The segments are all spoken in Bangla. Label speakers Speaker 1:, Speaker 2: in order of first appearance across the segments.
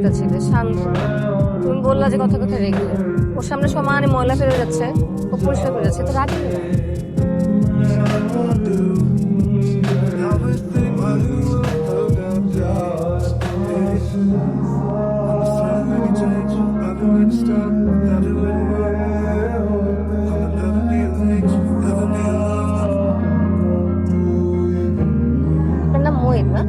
Speaker 1: একটা ছেলে শান্ত। তুমি বললা যে কথা কথা রেগে ওর সামনে সমানে ময়লা ফেলে যাচ্ছে ও পরিষ্কার করে যাচ্ছে তো রাখি না। মোহিত না?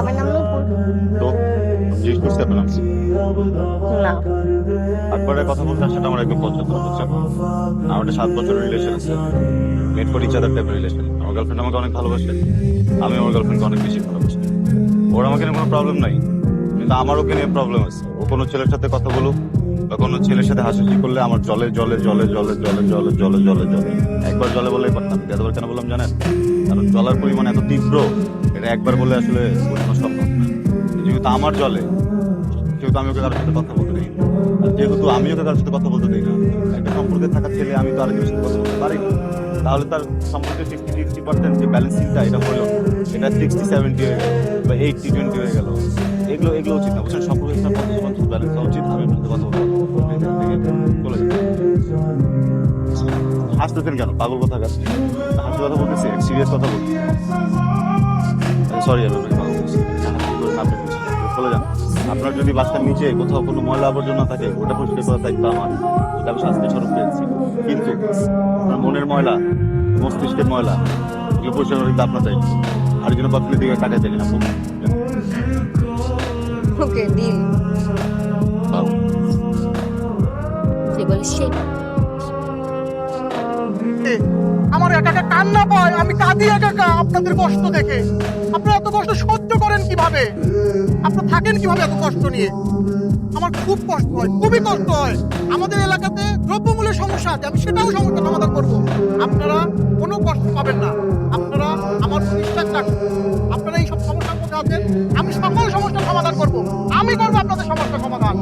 Speaker 2: আমার নাম
Speaker 1: নূপুর।
Speaker 2: তো জিজ্ঞেস করছি আপনার নাম কি?
Speaker 1: না।
Speaker 2: আকবরের কথা বলতে সেটা আমার একদম পছন্দ না, বুঝছেন আমার একটা সাত বছরের রিলেশন আছে। মেট ফর ইচ আদার টাইপের রিলেশন আমার গার্লফ্রেন্ড আমাকে অনেক ভালোবাসে। আমি আমার গার্লফ্রেন্ডকে অনেক বেশি ভালোবাসি। ওর আমাকে নিয়ে কোনো প্রবলেম নাই। কিন্তু আমার ওকে নিয়ে প্রবলেম আছে। ও কোনো ছেলের সাথে কথা বলুক বা কোনো ছেলের সাথে হাসাহাসি করলে আমার জলে জলে জলে জলে জলে জলে জলে জলে জলে। একবার জলে বলেই পারতাম। এতবার কেন বললাম জানেন? কারণ জলের পরিমাণ এত তীব্র। এটা একবার বলে আসলে বোঝানো সম্ভব না। যেহেতু আমার জলে যেহেতু আমি ওকে কারোর সাথে কথা বলতে দিই। আর যেহেতু আমি ওকে কারোর সাথে কথা বলতে দিই না একটা সম্পর্কে থাকা ছেলে আমি তো আরেকজনের সাথে কথা বলতে পারি। তাহলে তার সম্পর্কে সিক্সটি সিক্সটি পার্সেন্ট যে ব্যালেন্সিংটা এটা হলো, এটা সিক্সটি সেভেন্টি হয়ে গেল বা এইটটি টোয়েন্টি হয়ে গেল। এগুলো এগুলো উচিত না। বুঝছেন? সম্পর্কে একটা পঞ্চাশ পঞ্চাশ ব্যালেন্স হওয়া উচিত আমি আপনার সাথে কথা থেকে চলে হাসতেছেন কেন? পাগল কথা কাছে হাসতে কথা বলতেছি সিরিয়াস কথা বলছি সরি আমি আপনি। চলে যান। আপনার যদি বাচ্চার নিচে কোথাও কোনো ময়লা আবর্জনা থাকে ওটা পরিষ্কার করার দায়িত্ব আমার। ওটা আমি শাস্তি স্বরূপ পেয়েছি। কিন্তু আপনার মনের ময়লা মস্তিষ্কের ময়লা এগুলো পরিষ্কার করার কিন্তু আপনার দায়িত্ব। আর জন্য পাবলিক দিকে টাকা চাইলেন আপু
Speaker 1: ওকে ডিল
Speaker 3: আমার একা একা কান্না পায়। আমি কাঁদি একা একা আপনাদের কষ্ট দেখে। কীভাবে আপনারা থাকেন কীভাবে এত কষ্ট নিয়ে? আমার খুব কষ্ট হয় খুবই কষ্ট হয়। আমাদের এলাকাতে দ্রব্যমূল্যের সমস্যা আছে আমি সেটাও সমস্যা সমাধান করব। আপনারা কোনো কষ্ট পাবেন না। আপনারা আমার বিশ্বাস রাখুন আপনারা এই সব সমস্যার মধ্যে আছেন আমি সকল সমস্যার সমাধান করব। আমি করব আপনাদের সমস্যার সমাধান।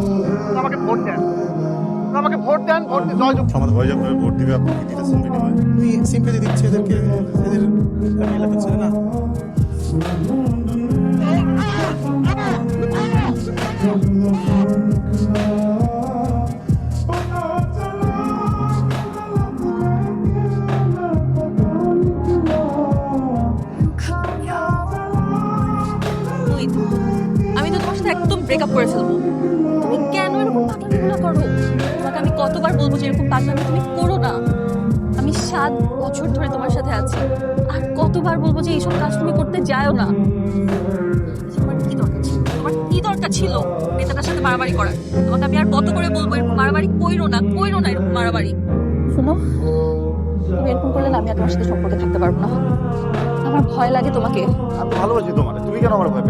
Speaker 3: আমাকে ভোট দেন। আমাকে ভোট দেন ভোট দিয়ে জয়যুক্ত
Speaker 2: সমাজ হয়ে যাবে ভোট দিবে আপনি কি দিতেছেন বিনিময়ে
Speaker 4: সিম্পলি দিচ্ছে এদেরকে এদের এলাকা ছেলে না
Speaker 5: আমি তো তোমার সাথে একদম ব্রেকআপ করে ফেলব। তুমি কেন এরকম পাগলামিগুলো করো? তোমাকে আমি কতবার বলব যে এরকম পাগলামি তুমি করো না। আমি সাত বছর ধরে তোমার সাথে আছি। আর কতবার বলব যে এইসব কাজ তুমি করতে যাও না। কি দরকার ছিল? তোমার কি দরকার ছিল নেতাটার সাথে মারামারি করার? তোমাকে আমি আর কত করে বলব এরকম মারামারি কইরো না কইরো না এরকম মারামারি? শোনো, তুমি এরকম করলে আমি আর তোমার সাথে সম্পর্কে থাকতে পারব না। আমার ভয় লাগে তোমাকে।
Speaker 2: আমি ভালোবাসি তোমার তুমি কেন আমার ভয়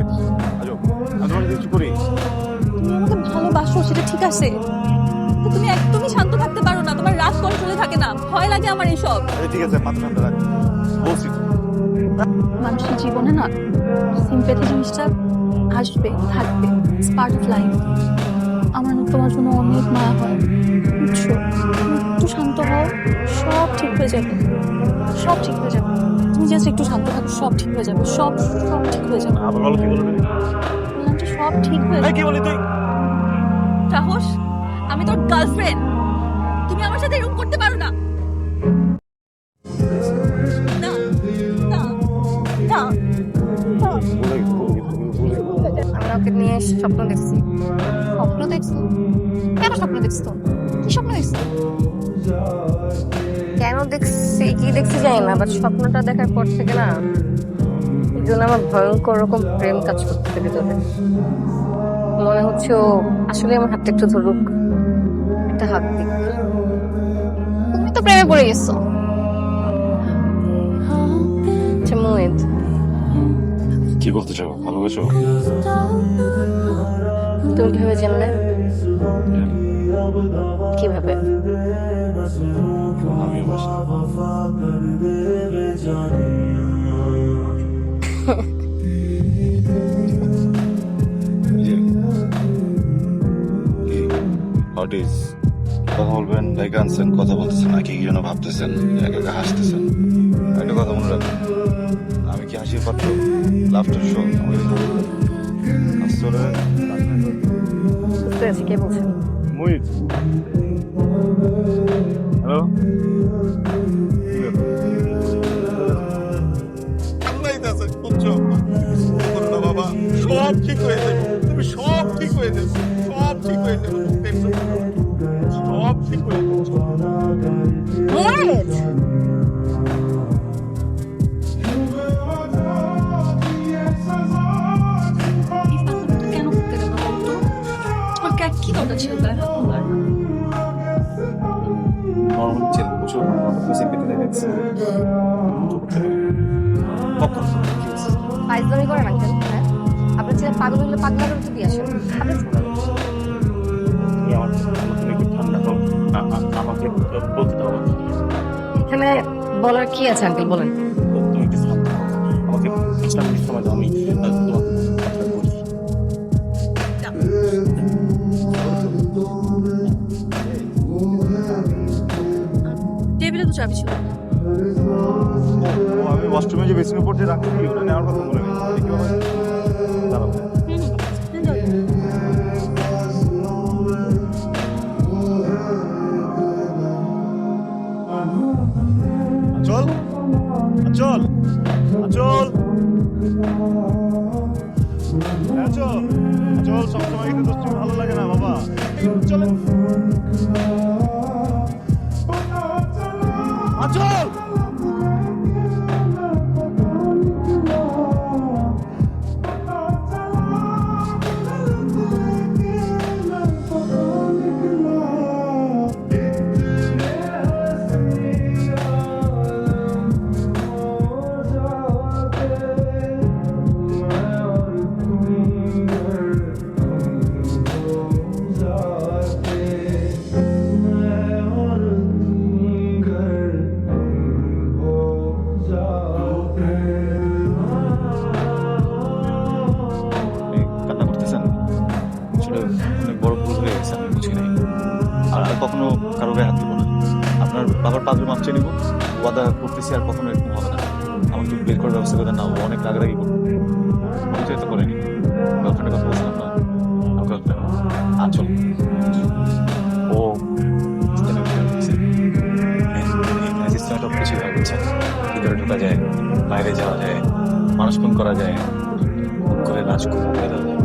Speaker 2: আজব আমি তোমার কিছু করি।
Speaker 5: তুমি আমাকে ভালোবাসো সেটা ঠিক আছে। তুমি একদমই শান্ত থাকতে পারো না। তোমার রাগ কন্ট্রোলে থাকে না। ভয় লাগে আমার এইসব
Speaker 2: ঠিক আছে মাথা ঠান্ডা রাখ। বলছি।
Speaker 5: মানুষের জীবনে না সিম্পেথি জিনিসটা আসবে থাকবে পার্ট অফ লাইফ আমার তোমার জন্য অনেক মায়া হয়। বুঝছ? একটু শান্ত হও সব ঠিক হয়ে যাবে। সব ঠিক হয়ে যাবে। তুমি জাস্ট একটু শান্ত থাকো সব ঠিক হয়ে যাবে। সব সব ঠিক হয়ে যাবে।
Speaker 2: আবার বলো কি বলবি
Speaker 5: বললাম যে সব ঠিক হয়ে যাবে
Speaker 2: কি বলি তুই?
Speaker 5: সাহস? আমি তোর গার্লফ্রেন্ড তুমি আমার সাথে এরকম করতে পারো না। না না না
Speaker 2: বলে বলে
Speaker 1: আমি ওকে নিয়ে স্বপ্ন দেখছি।
Speaker 6: দেখছ? কেন স্বপ্ন দেখছ? কি স্বপ্ন দেখছ?
Speaker 1: কেন দেখছি? কি দেখছি জানি না বাট স্বপ্নটা দেখার পর থেকে না এই জন্য আমার ভয়ঙ্কর রকম প্রেম কাজ করতে ভিতরে। মনে হচ্ছে ও আসলে আমার হাতটা একটু ধরুক। একটা হাত দিক।
Speaker 6: তুমি তো প্রেমে পড়ে গেছো।
Speaker 1: আচ্ছা মোহিত
Speaker 2: কি বলতে চাও? ভালোবাসো?
Speaker 1: তুমি কীভাবে জানলে কীভাবে?
Speaker 2: আমি ইজ কথা বলবেন লাইক আনছেন কথা বলতেছেন নাকি কি যেন ভাবতেছেন একা একা হাসতেছেন? একটা কথা মনে রাখবেন আমি কি হাসির পাত্র? লাফটার শো চলে
Speaker 1: বুঝতে পেরেছি কে বলছেন
Speaker 2: মুহিত হ্যালো
Speaker 4: সব ঠিক হয়ে যাবে তুমি সব ঠিক হয়ে যাবে সব ঠিক হয়ে যাবে। সব ঠিক হয়ে যাবে
Speaker 2: নর্মাল ছিল বুঝছ বেশি পেতে দেখছি কখন কি হয়েছে?
Speaker 1: ফাইজলামি করেন আঙ্কেল হ্যাঁ? আপনার ছেলে পাগল হলে পাগলা করে দিয়ে আসেন। আপনি
Speaker 2: তুমি আমার তুমি একটু ঠান্ডা হও আ- আ- আমাকে বলতে দাও
Speaker 1: এখানে বলার কি আছে আঙ্কেল বলেন।
Speaker 2: তুমি একটু আমাকে সময় দাও আমি
Speaker 5: চাবি ছিল
Speaker 2: আমি ওয়াশরুমে যে বেসিনের উপর যে রাখতে ওটা নেওয়ার কথা বলে দেখি বাবা। দাঁড়াও। পাগলে মাপ চেয়ে নিব। ওয়াদা করতেছি আর কখনো এরকম হবে না। আমাকে যদি বের করার ব্যবস্থা করে না অনেক রাগারাগি করবে পরিচয় তো করেনি। গার্লফ্রেন্ডের কথা বলছিলাম না। আমার গার্লফ্রেন্ড আচল ও হয় যায়, বাইরে যাওয়া যায়, মানুষ খুন করা যায় করে রাজ করে দেওয়া যায়।